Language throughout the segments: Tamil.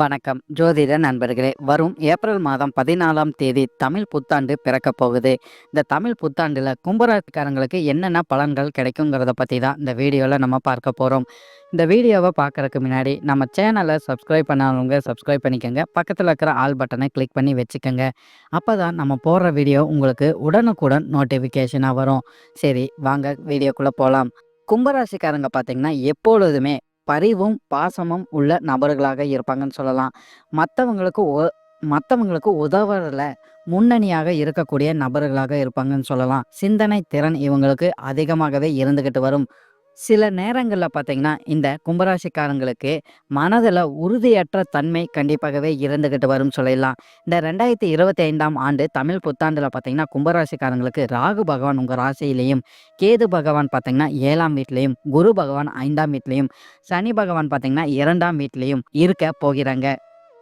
வணக்கம். ஜோதிட நண்பர்களே வரும் ஏப்ரல் மாதம் பதினாலாம் தேதி தமிழ் புத்தாண்டு பிறக்க போகுது. இந்த தமிழ் புத்தாண்டில் கும்பராசிக்காரங்களுக்கு என்னென்ன பலன்கள் கிடைக்குங்கிறத பற்றி தான் இந்த வீடியோவில் நம்ம பார்க்க போகிறோம் இந்த வீடியோவை பார்க்குறதுக்கு முன்னாடி நம்ம சேனலை சப்ஸ்கிரைப் பண்ணாதவங்க சப்ஸ்கிரைப் பண்ணிக்கோங்க. பக்கத்தில் இருக்கிற ஆல் பட்டனை கிளிக் பண்ணி வச்சுக்கோங்க. அப்போ தான் நம்ம போடுற வீடியோ உங்களுக்கு உடனுக்குடன் நோட்டிஃபிகேஷனாக வரும். சரி வாங்க வீடியோக்குள்ளே போகலாம் கும்பராசிக்காரங்க பார்த்தீங்கன்னா எப்பொழுதுமே பரிவும் பாசமும் உள்ள நபர்களாக இருப்பாங்கன்னு சொல்லலாம். மற்றவங்களுக்கு ஒ மற்றவங்களுக்கு உதவுறதுல முன்னணியாக இருக்கக்கூடிய நபர்களாக இருப்பாங்கன்னு சொல்லலாம். சிந்தனை திறன் இவங்களுக்கு அதிகமாகவே இருந்துக்கிட்டு வரும். சில நேரங்களில் பார்த்தீங்கன்னா இந்த கும்பராசிக்காரங்களுக்கு மனதில் உறுதியற்ற தன்மை கண்டிப்பாகவே இருந்துக்கிட்டு வரும் சொல்லிடலாம் இந்த ரெண்டாயிரத்தி இருபத்தி ஐந்தாம் ஆண்டு தமிழ் புத்தாண்டில் பார்த்தீங்கன்னா கும்பராசிக்காரங்களுக்கு ராகு பகவான் உங்கள் ராசியிலையும் கேது பகவான் பார்த்தீங்கன்னா ஏழாம் வீட்லேயும் குரு பகவான் ஐந்தாம் வீட்லேயும் சனி பகவான் பார்த்தீங்கன்னா இரண்டாம் வீட்லேயும் இருக்க போகிறாங்க.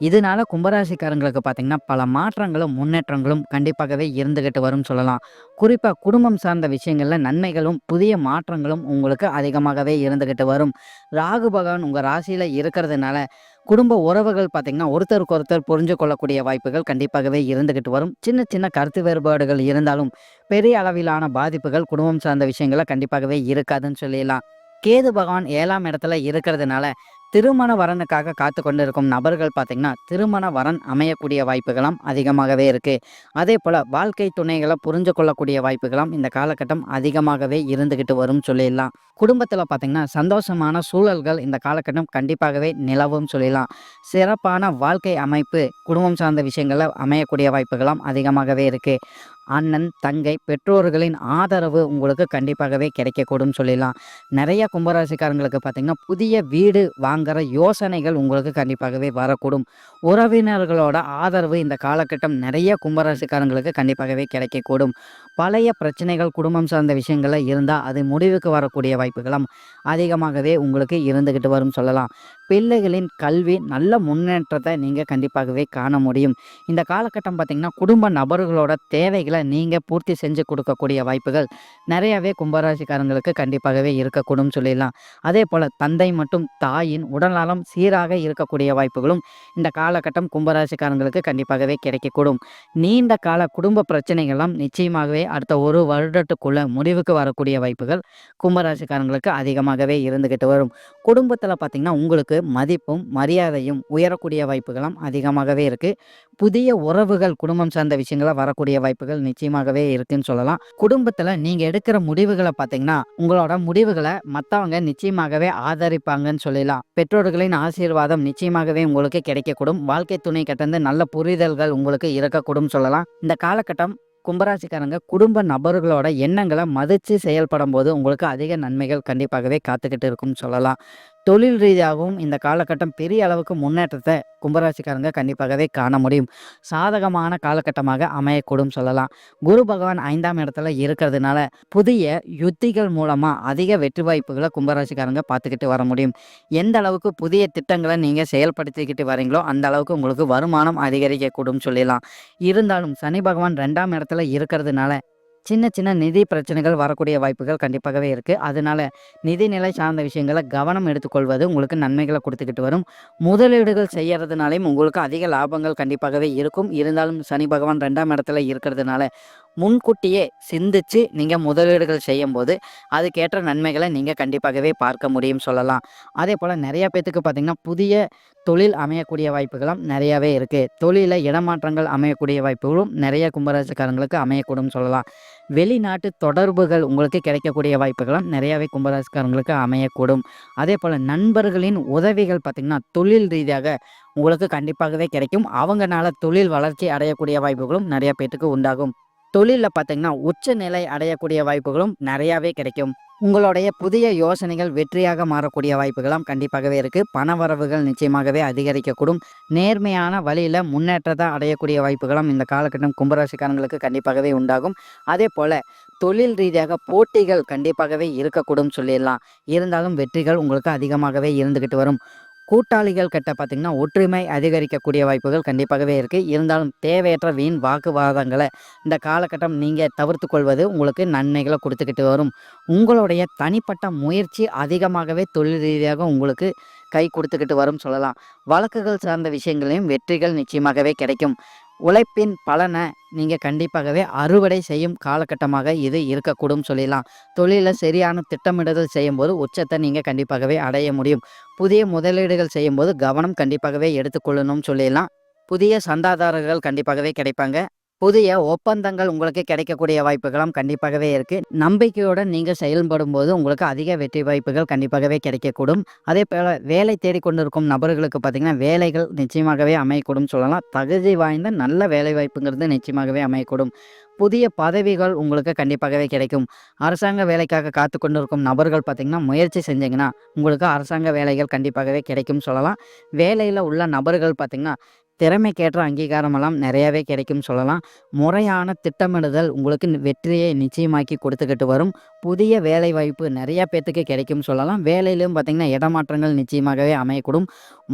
இதனால கும்பராசிக்காரங்களுக்கு பார்த்தீங்கன்னா பல மாற்றங்களும் முன்னேற்றங்களும் கண்டிப்பாகவே இருந்துகிட்டு வரும் சொல்லலாம். குறிப்பாக குடும்பம் சார்ந்த விஷயங்களில் நன்மைகளும் புதிய மாற்றங்களும் உங்களுக்கு அதிகமாகவே இருந்துகிட்டு வரும். ராகு பகவான் உங்கள் ராசியில் இருக்கிறதுனால குடும்ப உறவுகள் பார்த்திங்கன்னா ஒருத்தருக்கு ஒருத்தர் புரிஞ்சு கொள்ளக்கூடிய வாய்ப்புகள் கண்டிப்பாகவே இருந்துக்கிட்டு வரும். சின்ன சின்ன கருத்து வேறுபாடுகள் இருந்தாலும் பெரிய அளவிலான பாதிப்புகள் குடும்பம் சார்ந்த விஷயங்களை கண்டிப்பாகவே இருக்காதுன்னு சொல்லிடலாம். கேது பகவான் ஏழாம் இடத்துல இருக்கிறதுனால திருமண வரனுக்காக காத்து கொண்டிருக்கும் நபர்கள் பார்த்திங்கன்னா திருமண வரன் அமையக்கூடிய வாய்ப்புகளும் அதிகமாகவே இருக்குது அதே போல் வாழ்க்கை துணைகளை புரிஞ்சு கொள்ளக்கூடிய வாய்ப்புகளும் இந்த காலகட்டம் அதிகமாகவே இருந்துக்கிட்டு வரும் சொல்லிடலாம். குடும்பத்தில் பார்த்திங்கன்னா சந்தோஷமான சூழல்கள் இந்த காலகட்டம் கண்டிப்பாகவே நிலவும் சொல்லிடலாம். சிறப்பான வாழ்க்கை அமைப்பு குடும்பம் சார்ந்த விஷயங்களில் அமையக்கூடிய வாய்ப்புகளும் அதிகமாகவே இருக்குது அண்ணன் தங்கை பெற்றோர்களின் ஆதரவு உங்களுக்கு கண்டிப்பாகவே கிடைக்கக்கூடும் சொல்லிடலாம். நிறைய கும்பராசிக்காரங்களுக்கு பார்த்திங்கன்னா புதிய வீடு வாங்குற யோசனைகள் உங்களுக்கு கண்டிப்பாகவே வரக்கூடும். உறவினர்களோட ஆதரவு இந்த காலகட்டம் நிறைய கும்பராசிக்காரங்களுக்கு கண்டிப்பாகவே கிடைக்கக்கூடும். பழைய பிரச்சனைகள் குடும்பம் சார்ந்த விஷயங்களில் இருந்தால் அது முடிவுக்கு வரக்கூடிய வாய்ப்புகளும் அதிகமாகவே உங்களுக்கு இருந்துக்கிட்டு வரும் சொல்லலாம். பிள்ளைகளின் கல்வி நல்ல முன்னேற்றத்தை நீங்கள் கண்டிப்பாகவே காண முடியும். இந்த காலகட்டம் பார்த்திங்கன்னா குடும்ப நபர்களோட தேவைகளை நீங்கள் பூர்த்தி செஞ்சு கொடுக்கக்கூடிய வாய்ப்புகள் நிறையவே கும்பராசிக்காரங்களுக்கு கண்டிப்பாகவே இருக்கக்கூடும் சொல்லிடலாம். அதே போல் தந்தை மற்றும் தாயின் உடல்நலம் சீராக இருக்கக்கூடிய வாய்ப்புகளும் இந்த காலகட்டம் கும்பராசிக்காரங்களுக்கு கண்டிப்பாகவே கிடைக்கக்கூடும். நீண்ட கால குடும்ப பிரச்சனைகள்லாம் நிச்சயமாகவே அடுத்த ஒரு வருடத்துக்குள்ள முடிவுக்கு வரக்கூடிய வாய்ப்புகள் கும்பராசிக்காரங்களுக்கு அதிகமாகவே இருந்துக்கிட்டு வரும். குடும்பத்தில் பார்த்திங்கன்னா உங்களுக்கு மதிப்பும் மரியாதையும் உயரக்கூடிய வாய்ப்புகளும் அதிகமாகவே இருக்குது புதிய உறவுகள் குடும்பம் சார்ந்த விஷயங்கள வரக்கூடிய வாய்ப்புகள் நிச்சயமாகவே இருக்குன்னு சொல்லலாம். குடும்பத்தில் நீங்கள் எடுக்கிற முடிவுகளை பார்த்தீங்கன்னா உங்களோட முடிவுகளை மற்றவங்க நிச்சயமாகவே ஆதரிப்பாங்கன்னு சொல்லலாம். பெற்றோர்களின் ஆசீர்வாதம் நிச்சயமாகவே உங்களுக்கு கிடைக்கக்கூடும். வாழ்க்கை துணை கட்டந்து நல்ல புரிதல்கள் உங்களுக்கு இருக்கக்கூடும் சொல்லலாம். இந்த காலகட்டம் கும்பராசிக்காரங்க குடும்ப நபர்களோட எண்ணங்களை மதித்து செயல்படும் போது உங்களுக்கு அதிக நன்மைகள் கண்டிப்பாகவே காத்துக்கிட்டு இருக்கும்னு சொல்லலாம். தொழில் ரீதியாகவும் இந்த காலகட்டம் பெரிய அளவுக்கு முன்னேற்றத்தை கும்பராசிக்காரங்க கண்டிப்பாகவே காண முடியும். சாதகமான காலகட்டமாக அமையக்கூடும் சொல்லலாம். குரு பகவான் ஐந்தாம் இடத்துல இருக்கிறதுனால புதிய யுத்திகள் மூலமாக அதிக வெற்றி வாய்ப்புகளை கும்பராசிக்காரங்க பார்த்துக்கிட்டு வர முடியும். எந்த அளவுக்கு புதிய திட்டங்களை நீங்கள் செயல்படுத்திக்கிட்டு வரீங்களோ அந்த அளவுக்கு உங்களுக்கு வருமானம் அதிகரிக்கக்கூடும் சொல்லலாம் இருந்தாலும் சனி பகவான் ரெண்டாம் இடத்துல இருக்கிறதுனால சின்ன சின்ன நிதி பிரச்சனைகள் வரக்கூடிய வாய்ப்புகள் கண்டிப்பாகவே இருக்குது அதனால நிதிநிலை சார்ந்த விஷயங்களை கவனம் எடுத்துக்கொள்வது உங்களுக்கு நன்மைகளை கொடுத்துக்கிட்டு வரும். முதலீடுகள் செய்யறதுனாலையும் உங்களுக்கு அதிக லாபங்கள் கண்டிப்பாகவே இருக்கும். இருந்தாலும் சனி பகவான் ரெண்டாம் இடத்துல இருக்கிறதுனால முன்கூட்டியே சிந்திச்சு நீங்கள் முதலீடுகள் செய்யும்போது அதுக்கேற்ற நன்மைகளை நீங்கள் கண்டிப்பாகவே பார்க்க முடியும் சொல்லலாம். அதே போல் நிறைய பேத்துக்கு பார்த்திங்கன்னா புதிய தொழில் அமையக்கூடிய வாய்ப்புகளும் நிறையாவே இருக்குது தொழிலில் இடமாற்றங்கள் அமையக்கூடிய வாய்ப்புகளும் நிறைய கும்பராசிக்காரங்களுக்கு அமையக்கூடும் சொல்லலாம். வெளிநாட்டு தொடர்புகள் உங்களுக்கு கிடைக்கக்கூடிய வாய்ப்புகளும் நிறையாவே கும்பராசிக்காரங்களுக்கு அமையக்கூடும். அதே போல் நண்பர்களின் உதவிகள் பார்த்திங்கன்னா தொழில் ரீதியாக உங்களுக்கு கண்டிப்பாகவே கிடைக்கும். அவங்கனால தொழில் வளர்ச்சி அடையக்கூடிய வாய்ப்புகளும் நிறைய பேத்துக்கு உண்டாகும். தொழிலில் பார்த்தீங்கன்னா உச்ச நிலை அடையக்கூடிய வாய்ப்புகளும் நிறையாவே கிடைக்கும். உங்களுடைய புதிய யோசனைகள் வெற்றியாக மாறக்கூடிய வாய்ப்புகளும் கண்டிப்பாகவே இருக்குது பண வரவுகள் நிச்சயமாகவே அதிகரிக்கக்கூடும். நேர்மையான வழியில் முன்னேற்றத்தை அடையக்கூடிய வாய்ப்புகளும் இந்த காலகட்டம் கும்பராசிக்காரங்களுக்கு கண்டிப்பாகவே உண்டாகும். அதே போல் தொழில் ரீதியாக போட்டிகள் கண்டிப்பாகவே இருக்கக்கூடும் சொல்லிடலாம். இருந்தாலும் வெற்றிகள் உங்களுக்கு அதிகமாகவே இருந்துக்கிட்டு வரும். கூட்டாளிகள் கிட்ட பார்த்திங்கன்னா ஒற்றுமை அதிகரிக்கக்கூடிய வாய்ப்புகள் கண்டிப்பாகவே இருக்குது இருந்தாலும் தேவையற்ற வீண் வாக்குவாதங்களை இந்த காலகட்டம் நீங்கள் தவிர்த்து கொள்வது உங்களுக்கு நன்மைகளை கொடுத்துக்கிட்டு வரும். உங்களுடைய தனிப்பட்ட முயற்சி அதிகமாகவே தொழில் ரீதியாக உங்களுக்கு கை கொடுத்துக்கிட்டு வரும் சொல்லலாம். வழக்குகள் சார்ந்த விஷயங்களையும் வெற்றிகள் நிச்சயமாகவே கிடைக்கும். உழைப்பின் பலனை நீங்கள் கண்டிப்பாகவே அறுவடை செய்யும் காலகட்டமாக இது இருக்கக்கூடும் சொல்லிடலாம். தொழிலில் சரியான திட்டமிடுதல் செய்யும்போது உச்சத்தை நீங்கள் கண்டிப்பாகவே அடைய முடியும். புதிய முதலீடுகள் செய்யும்போது கவனம் கண்டிப்பாகவே எடுத்துக்கொள்ளணும்னு சொல்லிடலாம். புதிய சந்தாதாரர்கள் கண்டிப்பாகவே கிடைப்பாங்க. புதிய ஒப்பந்தங்கள் உங்களுக்கு கிடைக்கக்கூடிய வாய்ப்புகளும் கண்டிப்பாகவே இருக்கு. நம்பிக்கையோட நீங்க செயல்படும் போது உங்களுக்கு அதிக வெற்றி வாய்ப்புகள் கண்டிப்பாகவே கிடைக்கக்கூடும். அதே போல வேலை தேடிக்கொண்டிருக்கும் நபர்களுக்கு பார்த்தீங்கன்னா வேலைகள் நிச்சயமாகவே அமையக்கூடும் சொல்லலாம். தகுதி வாய்ந்த நல்ல வேலை வாய்ப்புங்கிறது நிச்சயமாகவே அமையக்கூடும். புதிய பதவிகள் உங்களுக்கு கண்டிப்பாகவே கிடைக்கும். அரசாங்க வேலைக்காக காத்து கொண்டிருக்கும் நபர்கள் பார்த்தீங்கன்னா முயற்சி செஞ்சீங்கன்னா உங்களுக்கு அரசாங்க வேலைகள் கண்டிப்பாகவே கிடைக்கும் சொல்லலாம். வேலையில் உள்ள நபர்கள் பார்த்தீங்கன்னா திறமைக்கேற்ற அங்கீகாரமெல்லாம் நிறையாவே கிடைக்கும் சொல்லலாம். முறையான திட்டமிடுதல் உங்களுக்கு வெற்றியை நிச்சயமாக்கி கொடுத்துக்கிட்டு வரும். புதிய வேலை வாய்ப்பு நிறையா பேர்த்துக்கு கிடைக்கும் சொல்லலாம். வேலையிலும் பார்த்திங்கன்னா இடமாற்றங்கள் நிச்சயமாகவே அமையக்கூடும்.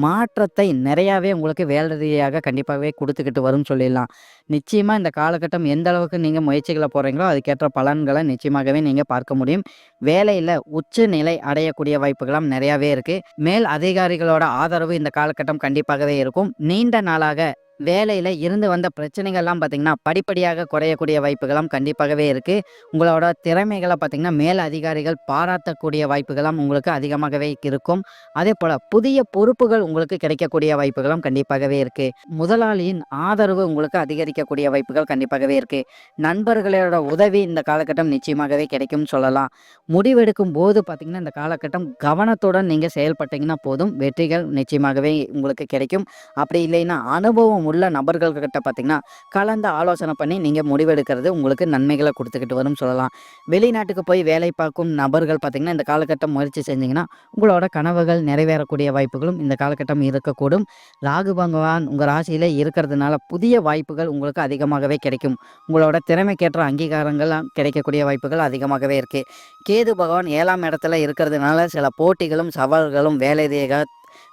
மாற்றத்தை நிறையாவே உங்களுக்கு வேலை ரீதியாக கண்டிப்பாகவே கொடுத்துக்கிட்டு வரும் சொல்லிடலாம். நிச்சயமாக இந்த காலகட்டம் எந்த அளவுக்கு நீங்கள் முயற்சிகளை போகிறீங்களோ அதுக்கேற்ற பலன்களை நிச்சயமாகவே நீங்கள் பார்க்க முடியும். வேலையில் உச்ச நிலை அடையக்கூடிய வாய்ப்புகளும் நிறையாவே இருக்குது மேல் அதிகாரிகளோட ஆதரவு இந்த காலகட்டம் கண்டிப்பாகவே இருக்கும். நீண்ட நாளாக வேலையில் இருந்து வந்த பிரச்சனைகள்லாம் பார்த்திங்கன்னா படிப்படியாக குறையக்கூடிய வாய்ப்புகளும் கண்டிப்பாகவே இருக்குது உங்களோட திறமைகளை பார்த்திங்கன்னா மேல் அதிகாரிகள் பாராட்டக்கூடிய வாய்ப்புகளும் உங்களுக்கு அதிகமாகவே இருக்கும். அதே போல் புதிய பொறுப்புகள் உங்களுக்கு கிடைக்கக்கூடிய வாய்ப்புகளும் கண்டிப்பாகவே இருக்குது முதலாளியின் ஆதரவு உங்களுக்கு அதிகரிக்கக்கூடிய வாய்ப்புகள் கண்டிப்பாகவே இருக்குது நண்பர்களோட உதவி இந்த காலகட்டம் நிச்சயமாகவே கிடைக்கும்னு சொல்லலாம். முடிவெடுக்கும் போது பார்த்திங்கன்னா இந்த காலகட்டம் கவனத்துடன் நீங்கள் செயல்பட்டீங்கன்னா போதும். வெற்றிகள் நிச்சயமாகவே உங்களுக்கு கிடைக்கும். அப்படி இல்லைன்னா அனுபவம் உள்ள நபர்கள்கிட்ட பார்த்தீங்கன்னா கலந்து ஆலோசனை பண்ணி நீங்கள் முடிவெடுக்கிறது உங்களுக்கு நன்மைகளை கொடுத்துக்கிட்டு வரும் சொல்லலாம். வெளிநாட்டுக்கு போய் வேலை பார்க்கும் நபர்கள் பார்த்திங்கன்னா இந்த காலகட்டம் முயற்சி செஞ்சிங்கன்னா உங்களோட கனவுகள் நிறைவேறக்கூடிய வாய்ப்புகளும் இந்த காலகட்டம் இருக்கக்கூடும். ராகு பகவான் உங்கள் ராசியில் இருக்கிறதுனால புதிய வாய்ப்புகள் உங்களுக்கு அதிகமாகவே கிடைக்கும். உங்களோட திறமைக்கேற்ற அங்கீகாரங்கள் கிடைக்கக்கூடிய வாய்ப்புகள் அதிகமாகவே இருக்குது கேது பகவான் ஏழாம் இடத்துல இருக்கிறதுனால சில போட்டிகளும் சவால்களும் வேலை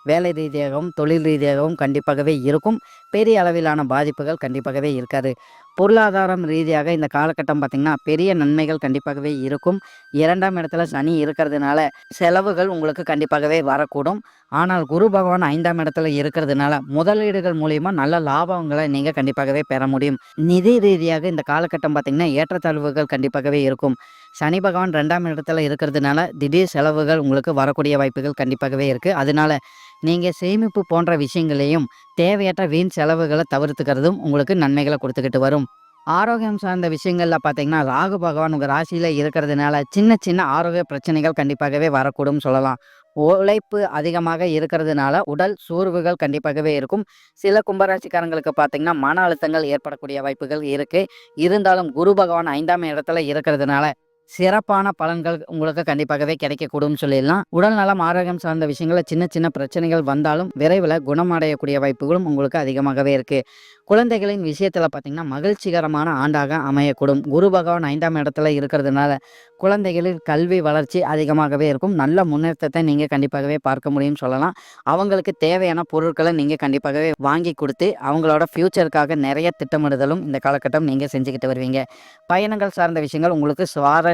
வேலை ரீதியாகவும் தொழில் ரீதியாகவும் கண்டிப்பாகவே இருக்கும். பெரிய அளவிலான பாதிப்புகள் கண்டிப்பாகவே இருக்காது. பொருளாதாரம் ரீதியாக இந்த காலகட்டம் பார்த்திங்கன்னா பெரிய நன்மைகள் கண்டிப்பாகவே இருக்கும். இரண்டாம் இடத்துல சனி இருக்கிறதுனால செலவுகள் உங்களுக்கு கண்டிப்பாகவே வரக்கூடும். ஆனால் குரு பகவான் ஐந்தாம் இடத்துல இருக்கிறதுனால முதலீடுகள் மூலியமாக நல்ல லாபங்களை நீங்கள் கண்டிப்பாகவே பெற முடியும். நிதி ரீதியாக இந்த காலகட்டம் பார்த்திங்கன்னா ஏற்றத்தாழ்வுகள் கண்டிப்பாகவே இருக்கும். சனி பகவான் ரெண்டாம் இடத்துல இருக்கிறதுனால திடீர் செலவுகள் உங்களுக்கு வரக்கூடிய வாய்ப்புகள் கண்டிப்பாகவே இருக்குது அதனால நீங்கள் சேமிப்பு போன்ற விஷயங்களையும் தேவையற்ற வீண் செலவுகளை தவிர்த்துக்கிறதும் உங்களுக்கு நன்மைகளை கொடுத்துக்கிட்டு வரும். ஆரோக்கியம் சார்ந்த விஷயங்களில் பார்த்தீங்கன்னா ராகு பகவான் உங்கள் ராசியில் இருக்கிறதுனால சின்ன சின்ன ஆரோக்கிய பிரச்சனைகள் கண்டிப்பாகவே வரக்கூடும் சொல்லலாம். உழைப்பு அதிகமாக இருக்கிறதுனால உடல் சோர்வுகள் கண்டிப்பாகவே இருக்கும். சில கும்பராசிக்காரங்களுக்கு பார்த்தீங்கன்னா மன அழுத்தங்கள் ஏற்படக்கூடிய வாய்ப்புகள் இருக்குது இருந்தாலும் குரு பகவான் ஐந்தாம் இடத்துல இருக்கிறதுனால சிறப்பான பலன்கள் உங்களுக்கு கண்டிப்பாகவே கிடைக்கக்கூடும் சொல்லிடலாம். உடல் நலம் ஆரோக்கியம் சார்ந்த விஷயங்கள சின்ன சின்ன பிரச்சனைகள் வந்தாலும் விரைவில் குணமடையக்கூடிய வாய்ப்புகளும் உங்களுக்கு அதிகமாகவே இருக்குது குழந்தைகளின் விஷயத்தில் பார்த்தீங்கன்னா மகிழ்ச்சிகரமான ஆண்டாக அமையக்கூடும். குரு பகவான் ஐந்தாம் இடத்துல இருக்கிறதுனால குழந்தைகளின் கல்வி வளர்ச்சி அதிகமாகவே இருக்கும். நல்ல முன்னேற்றத்தை நீங்கள் கண்டிப்பாகவே பார்க்க முடியும் சொல்லலாம். அவங்களுக்கு தேவையான பொருட்களை நீங்கள் கண்டிப்பாகவே வாங்கி கொடுத்து அவங்களோட ஃப்யூச்சருக்காக நிறைய திட்டமிடுதலும் இந்த காலகட்டம் நீங்கள் செஞ்சுக்கிட்டு வருவீங்க. பயணங்கள் சார்ந்த விஷயங்கள் உங்களுக்கு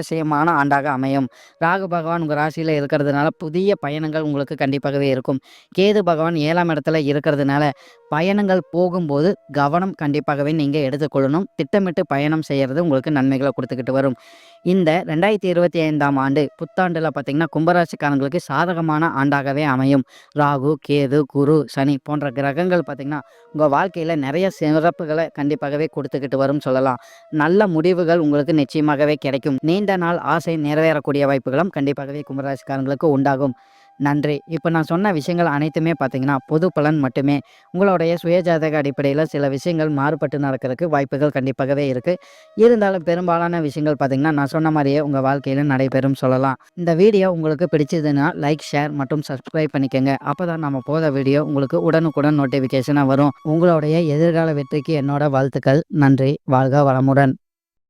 சுவாரஸ்யமான ஆண்டாக அமையும். ராகு பகவான் உங்கள் ராசியில் இருக்கிறதுனால புதிய பயணங்கள் உங்களுக்கு கண்டிப்பாகவே இருக்கும். கேது பகவான் ஏழாம் இடத்துல இருக்கிறதுனால பயணங்கள் போகும்போது கவனம் கண்டிப்பாகவே நீங்கள் எடுத்துக்கொள்ளணும். திட்டமிட்டு பயணம் செய்கிறது உங்களுக்கு நன்மைகளை கொடுத்துக்கிட்டு வரும். இந்த ரெண்டாயிரத்தி இருபத்தி ஐந்தாம் ஆண்டு புத்தாண்டில் பார்த்திங்கன்னா கும்பராசிக்காரங்களுக்கு சாதகமான ஆண்டாகவே அமையும். ராகு கேது குரு சனி போன்ற கிரகங்கள் பார்த்திங்கன்னா உங்கள் வாழ்க்கையில் நிறைய சிறப்புகளை கண்டிப்பாகவே கொடுத்துக்கிட்டு வரும் சொல்லலாம். நல்ல முடிவுகள் உங்களுக்கு நிச்சயமாகவே கிடைக்கும். நீண்ட நாள் ஆசை நிறைவேறக்கூடிய வாய்ப்புகளும் கண்டிப்பாகவே கும்பராசிக்காரங்களுக்கு உண்டாகும். நன்றி. இப்போ நான் சொன்ன விஷயங்கள் அனைத்துமே பார்த்தீங்கன்னா பொது பலன் மட்டுமே. உங்களுடைய சுயஜாதக அடிப்படையில் சில விஷயங்கள் மாறுபட்டு நடக்கிறதுக்கு வாய்ப்புகள் கண்டிப்பாகவே இருக்குது இருந்தாலும் பெரும்பாலான விஷயங்கள் பார்த்தீங்கன்னா நான் சொன்ன மாதிரியே உங்கள் வாழ்க்கையில் நடைபெறும் சொல்லலாம். இந்த வீடியோ உங்களுக்கு பிடிச்சதுன்னா லைக் ஷேர் மற்றும் சப்ஸ்கிரைப் பண்ணிக்கோங்க. அப்போ தான் நம்ம போகிற வீடியோ உங்களுக்கு உடனுக்குடன் நோட்டிஃபிகேஷனாக வரும். உங்களுடைய எதிர்கால வெற்றிக்கு என்னோட வாழ்த்துக்கள். நன்றி. வாழ்க வளமுடன்.